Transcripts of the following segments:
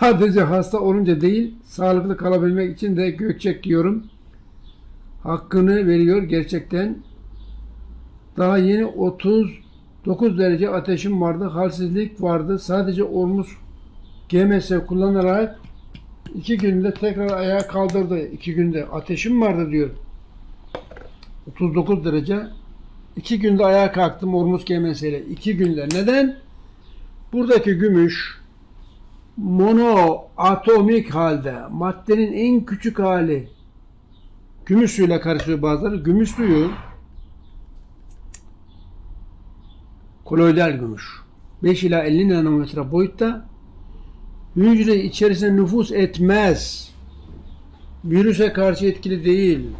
Sadece hasta olunca değil, sağlıklı kalabilmek için de gökçek diyorum. Hakkını veriyor gerçekten. Daha yeni 39 derece ateşim vardı, halsizlik vardı. Sadece olmuş GMS kullanarak iki günde tekrar ayağa kaldırdı. İki günde ateşim vardı diyor. 39 derece. İki günde ayağa kalktım Ormuz GMS ile. İki günde. Neden? Buradaki gümüş monoatomik halde maddenin en küçük hali gümüş suyuyla karışıyor bazıları. Gümüş suyu koloidal gümüş. 5 ila 50 nanometre boyutta hücre içerisine nüfus etmez. Virüse karşı etkili değil.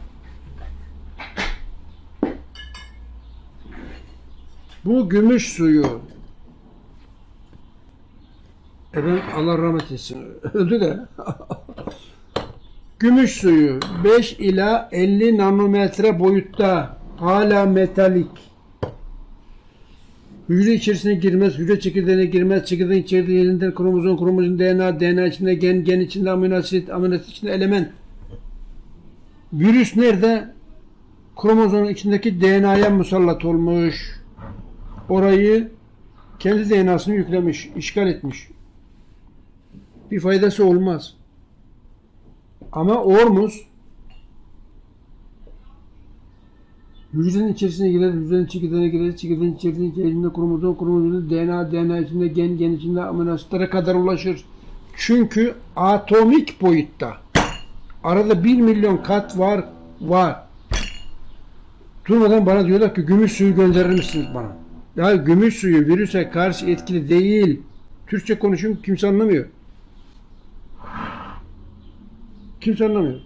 Bu gümüş suyu Efendim Allah rahmet etsin. Öldü de. Gümüş suyu 5 ila 50 nanometre boyutta hala metalik. Hücre içerisine girmez, hücre çekirdeğine girmez, çekirdeğin içeriğinden kromozom, kromozom, DNA, DNA içinde gen, gen içinde amino asit, amino asit içinde element. Virüs nerede? Kromozomun içindeki DNA'ya musallat olmuş. Orayı kendi DNA'sını yüklemiş, işgal etmiş. Bir faydası olmaz. Ama ormuz hücrenin içerisine girer, hücrenin çekirdeğine girer, çekirdeğin içerisinde, içerisinde kromozom, kromozom, DNA, DNA içinde, gen, gen içinde amino kadar ulaşır. Çünkü atomik boyutta. Arada bir milyon kat var, var. Durmadan bana diyorlar ki gümüş suyu gönderir misiniz bana? Ya gümüş suyu virüse karşı etkili değil. Türkçe konuşuyorum kimse anlamıyor. Kimse anlamıyor.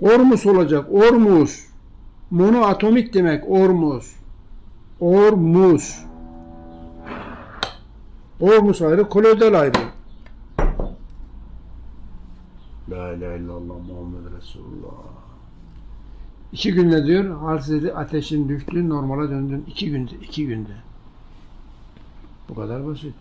Ormus olacak. Ormus. Monoatomik demek. Ormus. Ormus. Ormus ayrı, koloidal ayrı. La ilahe illallah Muhammed Resulullah. İki günde diyor halsizlik ateşin düştü normala döndün. İki günde, iki günde. Bu kadar basit.